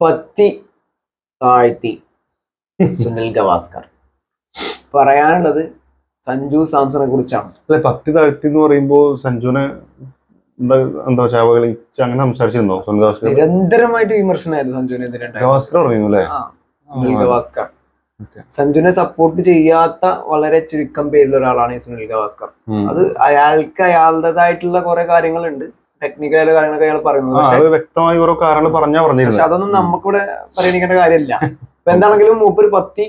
പത്തി താഴ്ത്തി സുനിൽ ഗവാസ്കർ. പറയാനുള്ളത് സഞ്ജു സാംസണെ കുറിച്ചാണ്. അല്ലെ പത്തി താഴ്ത്തി എന്ന് പറയുമ്പോ സഞ്ജുനെ എന്താ അങ്ങനെ സംസാരിച്ചിരുന്നോ സുനിൽ ഗവാസ്കർ? നിരന്തരമായിട്ട് വിമർശനമായിരുന്നു സഞ്ജുവിനെതിരെ ഗവാസ്കർ പറയുന്നു അല്ലേ? സുനിൽ ഗവാസ്കർ. സഞ്ജുവിനെ സപ്പോർട്ട് ചെയ്യാത്ത വളരെ ചുരുക്കം പേരിൽ ഒരാളാണ് ഈ സുനിൽ ഗവാസ്കർ. അത് അയാൾക്ക് അയാളുടേതായിട്ടുള്ള കുറെ കാര്യങ്ങളുണ്ട്. ടെക്നിക്കലായ കാര്യങ്ങളൊക്കെ അയാൾ പറയുന്നത്. അത് വ്യക്തമായി ഓരോ കാരണങ്ങൾ പറഞ്ഞാ പക്ഷെ പറഞ്ഞിരുന്നത് അതൊന്നും നമുക്കിവിടെ പരിഗണിക്കേണ്ട കാര്യമില്ല. ഇപ്പൊ എന്താണെങ്കിലും മൂപ്പര് പത്തി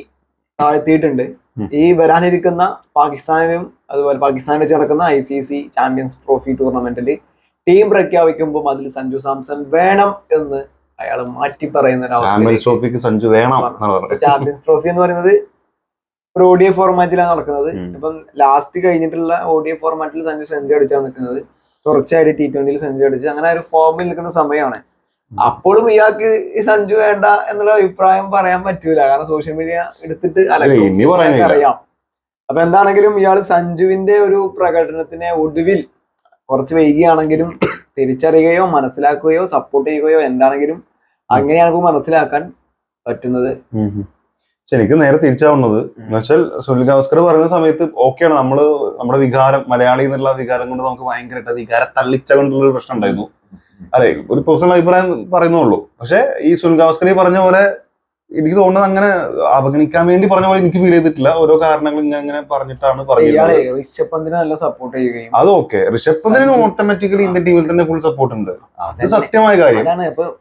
താഴ്ത്തിയിട്ടുണ്ട്. ഉം. ഈ വരാനിരിക്കുന്ന പാകിസ്ഥാനിലും അതുപോലെ പാകിസ്ഥാനിൽ വെച്ച് നടക്കുന്ന I C C champions trophy ടൂർണമെന്റിൽ ടീം പ്രഖ്യാപിക്കുമ്പോൾ അതിൽ സഞ്ജു സാംസൺ വേണം എന്ന് അയാൾ മാറ്റി പറയുന്ന ഒരു ചാമ്പ്യൻസ് അവസ്ഥ ട്രോഫിക്ക് സഞ്ജു വേണം എന്നാണ് പറഞ്ഞത് ചാമ്പ്യൻസ് ട്രോഫി എന്ന് പറയുന്നത് ഒരു ഒ ഡി എ ഫോർമാറ്റിലാണ് നടക്കുന്നത്. ഉം. ഇപ്പം ലാസ്റ്റ് കഴിഞ്ഞിട്ടുള്ള ഒ ഡി എ ഫോർമാറ്റിൽ സഞ്ജു സെഞ്ചുറി അടിച്ചാണ് നിൽക്കുന്നത്. തുടർച്ചയായിട്ട് ടി ട്വന്റിയിൽ സെഞ്ചുറി അടിച്ച് അങ്ങനെ ഒരു ഫോമിൽ നിൽക്കുന്ന സമയമാണ്. അപ്പോഴും ഇയാൾക്ക് ഈ സഞ്ജു വേണ്ട എന്നുള്ള അഭിപ്രായം പറയാൻ പറ്റൂല. കാരണം സോഷ്യൽ മീഡിയ എടുത്തിട്ട്. അറിയാം. അപ്പൊ എന്താണെങ്കിലും ഇയാൾ സഞ്ജുവിന്റെ ഒരു പ്രകടനത്തിന് ഒടുവിൽ കുറച്ച് വൈകിയാണെങ്കിലും തിരിച്ചറിയുകയോ മനസ്സിലാക്കുകയോ സപ്പോർട്ട് ചെയ്യുകയോ എന്താണെങ്കിലും അങ്ങനെയാണ് മനസ്സിലാക്കാൻ പറ്റുന്നത്. എനിക്ക് നേരെ തിരിച്ചാവുന്നത് എന്നുവെച്ചാൽ സുനിൽ ഗവാസ്കർ പറയുന്ന സമയത്ത് ഓക്കെയാണ്. നമ്മൾ നമ്മുടെ വികാരം മലയാളി എന്നുള്ള വികാരം കൊണ്ട് നമുക്ക് ഭയങ്കരമായിട്ട് വികാര തള്ളിച്ച കൊണ്ടുള്ള ഒരു പ്രശ്നം ഉണ്ടായിരുന്നു. അതെ ഒരു പേഴ്സണൽ അഭിപ്രായം പറയുന്നുള്ളൂ പക്ഷെ ഈ സുനിൽ ഗവാസ്കർ പറഞ്ഞ പോലെ എനിക്ക് തോന്നുന്നത് അങ്ങനെ അവഗണിക്കാൻ വേണ്ടി പറഞ്ഞ പോലെ എനിക്ക് ഫീൽ ചെയ്തിട്ടില്ല. ഓരോ കാരണങ്ങൾ ഇങ്ങനെ ഇങ്ങനെ പറഞ്ഞിട്ടാണ് ഋഷഭ് പന്തിനെ നല്ല സപ്പോർട്ട് ചെയ്യുകയും അത് ഓക്കെ ഋഷഭ് പന്തിന് ഓട്ടോമാറ്റിക്കലി ഇന്ത്യൻ ടീമിൽ തന്നെ ഫുൾ സപ്പോർട്ട് ഉണ്ട്. അത് സത്യമായ കാര്യം.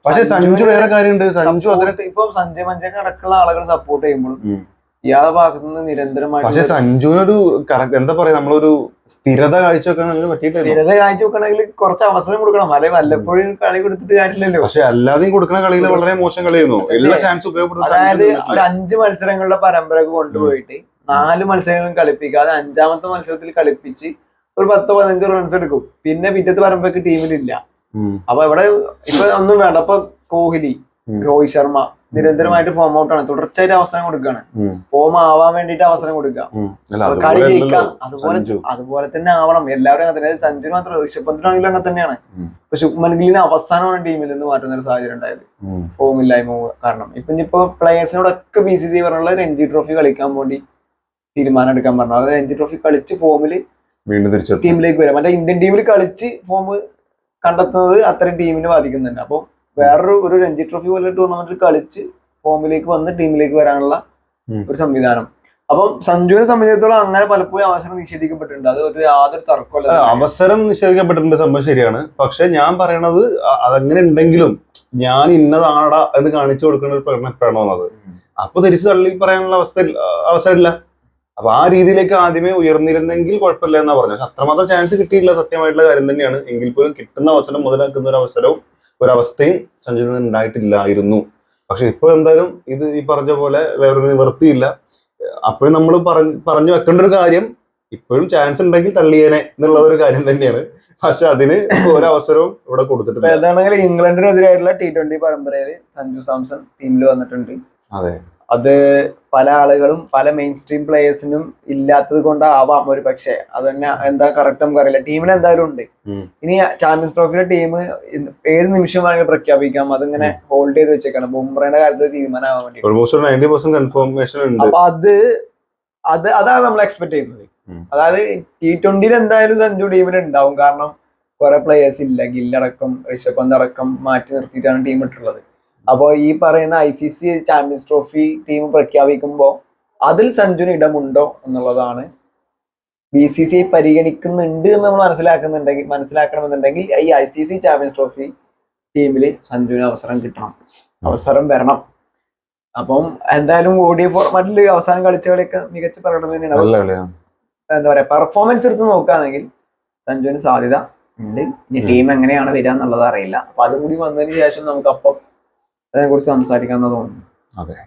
പക്ഷെ സഞ്ജു വേറെ കാര്യമുണ്ട്. സഞ്ജു അതിനെ ഇപ്പൊ സഞ്ജയ് മഞ്ചൊക്കെ അടക്കമുള്ള ആളുകൾ സപ്പോർട്ട് ചെയ്യുമ്പോഴും ഉം. ഇയാളെ ഭാഗത്തു നിന്ന് പക്ഷെ നിരന്തരമായിട്ട് സഞ്ജുവിനൊരു കറ- എന്താ പറയാ നമ്മളൊരു സ്ഥിരത കാഴ്ചവെക്കാൻ പറ്റിയിട്ടില്ല സ്ഥിരത കാഴ്ച വെക്കണമെങ്കിൽ കുറച്ച് അവസരം കൊടുക്കണം. അല്ലെ വല്ലപ്പോഴും കളി കൊടുത്തിട്ട് കാര്യമില്ലല്ലോ. പക്ഷെ അല്ലാതെയും കൊടുക്കുന്ന കളിയിൽ വളരെ മോശം കളിയായിരുന്നു. എല്ലാ ചാൻസ് ഉപയോഗപ്പെടുത്താൻ അതായത് ഒരു അഞ്ച് മത്സരങ്ങളുടെ പരമ്പര കൊണ്ടുപോയിട്ട് നാല് മത്സരങ്ങളും കളിപ്പിക്കാതെ അഞ്ചാമത്തെ മത്സരത്തിൽ കളിപ്പിച്ച് ഒരു പത്തോ പതിനഞ്ചോ റൺസ് എടുക്കും. പിന്നെ പിറ്റത്തെ പരമ്പരക്ക് ടീമിലില്ല. അപ്പൊ ഇവിടെ ഇപ്പൊ ഒന്നും വേണ്ട. ഇപ്പൊ കോഹ്ലി. രോഹിത് ശർമ്മ നിരന്തരമായിട്ട് ഫോം ഔട്ട് ആണ്. തുടർച്ചയായിട്ട് അവസരം കൊടുക്കുകയാണ്. ഫോം ആവാൻ വേണ്ടിട്ട് അവസരം കൊടുക്കുക. കളി അതുപോലെ ജയിക്കാം അതുപോലെ അതുപോലെ തന്നെ ആവണം. എല്ലാവരും അങ്ങനെ സഞ്ജു മാത്രം ഋഷഭ് പന്തിനാണെങ്കിലും അങ്ങനെ തന്നെയാണ്. പക്ഷെ ശുഭ്മൻ ഗില്ലിനെ അവസാനമാണ് ടീമിൽ നിന്ന് മാറ്റുന്ന ഒരു സാഹചര്യം ഉണ്ടായത്. ഫോം ഇല്ലായ്മ കാരണം. ഇപ്പൊ ഇനിയിപ്പോ പ്ലേയേഴ്സിനോടൊക്കെ ബി സി സി പറഞ്ഞുള്ള രഞ്ജി ട്രോഫി കളിക്കാൻ വേണ്ടി തീരുമാനം എടുക്കാൻ പറഞ്ഞു. അതായത് രഞ്ജി ട്രോഫി കളിച്ച് ഫോമിൽ വീണ്ടും ടീമിലേക്ക് വരാം. മറ്റേ ഇന്ത്യൻ ടീമിൽ കളിച്ച് ഫോം കണ്ടെത്തുന്നത് അത്രയും ടീമിനെ ബാധിക്കുന്നുണ്ട്. അപ്പോൾ വേറൊരു ഒരു രഞ്ജി ട്രോഫി പോലെ ടൂർണമെന്റിൽ കളിച്ച് ഫോമിലേക്ക് വന്ന് ടീമിലേക്ക് വരാനുള്ള ഒരു സംവിധാനം. അപ്പം സഞ്ജുവിനെ സംബന്ധിച്ചിടത്തോളം അങ്ങനെ പലപ്പോഴും അവസരം നിഷേധിക്കപ്പെട്ടിട്ടുണ്ട്. അത് ഒരു യാതൊരു തർക്കമല്ല അവസരം നിഷേധിക്കപ്പെട്ടിട്ടുണ്ട് സംഭവം ശരിയാണ്. പക്ഷെ ഞാൻ പറയണത് അതങ്ങനെ ഉണ്ടെങ്കിലും ഞാൻ ഇന്നതാടാ എന്ന് കാണിച്ചു കൊടുക്കുന്ന ഒരു പ്രകടനം അത് അപ്പൊ തിരിച്ചു തള്ളി പറയാനുള്ള അവസ്ഥ അവസരമില്ല. അപ്പൊ ആ രീതിയിലേക്ക് ആദ്യമേ ഉയർന്നിരുന്നെങ്കിൽ കുഴപ്പമില്ല എന്നാ പറഞ്ഞു പക്ഷെ അത്രമാത്രം ചാൻസ് കിട്ടിയില്ല സത്യമായിട്ടുള്ള കാര്യം തന്നെയാണ്. എങ്കിൽ പോലും കിട്ടുന്ന അവസരം മുതലാക്കുന്ന ഒരു അവസരവും ഒരവസ്ഥയും സഞ്ജുവിന് ഉണ്ടായിട്ടില്ലായിരുന്നു. പക്ഷെ ഇപ്പൊ എന്തായാലും ഇത് ഈ പറഞ്ഞ പോലെ വേറൊരു നിവൃത്തിയില്ല. അപ്പോഴും നമ്മൾ പറഞ്ഞു വെക്കേണ്ട ഒരു കാര്യം ഇപ്പോഴും ചാൻസ് ഉണ്ടെങ്കിൽ തള്ളിയേനെ എന്നുള്ള ഒരു കാര്യം തന്നെയാണ്. പക്ഷെ അതിന് ഒരവസരവും ഇവിടെ കൊടുത്തിട്ടുണ്ട് ഏതാണെങ്കിൽ ഇംഗ്ലണ്ടിനെതിരായിട്ടുള്ള ടി ട്വന്റി പരമ്പരയിൽ സഞ്ജു സാംസൺ ടീമിൽ വന്നിട്ടുണ്ട്. അതെ. അത് പല ആളുകളും പല മെയിൻ സ്ട്രീം പ്ലേയേഴ്സിനും ഇല്ലാത്തത് കൊണ്ടാവാം ഒരു പക്ഷേ. അത് തന്നെ എന്താ കറക്റ്റ് നമുക്ക് അറിയില്ല. ടീമിൽ എന്തായാലും ഉണ്ട്. ഇനി ചാമ്പ്യൻസ് ട്രോഫിയുടെ ടീം ഏത് നിമിഷം വേണമെങ്കിൽ പ്രഖ്യാപിക്കാം. അതിങ്ങനെ ഹോൾഡ് ചെയ്ത് വെച്ചേക്കാണ്. ബുംറയുടെ കാര്യത്തിൽ തീരുമാനമാവാൻ വേണ്ടി കൺഫർമേഷൻ ഉണ്ട്. അപ്പൊ അത് അത് അതാണ് നമ്മൾ എക്സ്പെക്ട് ചെയ്യുന്നത്. അതായത് ടി ട്വന്റിയിൽ എന്തായാലും സഞ്ജു ടീമിൽ ഉണ്ടാവും. കാരണം കുറെ പ്ലേയേഴ്സ് ഇല്ല. ഗില്ലടക്കം ഋഷഭ് പന്ത് അടക്കം മാറ്റി നിർത്തിയിട്ടാണ് ടീം ഇട്ടുള്ളത്. അപ്പോൾ ഈ പറയുന്ന I C C champions trophy team പ്രഖ്യാപിക്കുമ്പോൾ അതിൽ സഞ്ജുവിന് ഇടമുണ്ടോ എന്നുള്ളതാണ് ബി സി സി പരിഗണിക്കുന്നുണ്ട് എന്ന് നമ്മൾ മനസ്സിലാക്കുന്നുണ്ടെങ്കിൽ മനസ്സിലാക്കണമെന്നുണ്ടെങ്കിൽ ഈ I C C champions trophy ടീമിൽ സഞ്ജുവിന് അവസരം കിട്ടണം. അവസരം വരണം. അപ്പം എന്തായാലും ഓഡിയോ ഫോർമാറ്റിൽ അവസാനം കളിച്ച കളിയൊക്കെ മികച്ച പ്രകടനം തന്നെയാണ്. എന്താ പറയാ പെർഫോമൻസ് എടുത്ത് നോക്കുകയാണെങ്കിൽ സഞ്ജുവിന് സാധ്യത ഉണ്ട്. ഇനി ടീം എങ്ങനെയാണ് വരിക എന്നുള്ളത് അറിയില്ല. അപ്പൊ അതും കൂടി വന്നതിന് ശേഷം നമുക്ക് അപ്പം അതിനെ കുറിച്ച് സംസാരിക്കാമെന്ന് തോന്നുന്നു അതെ.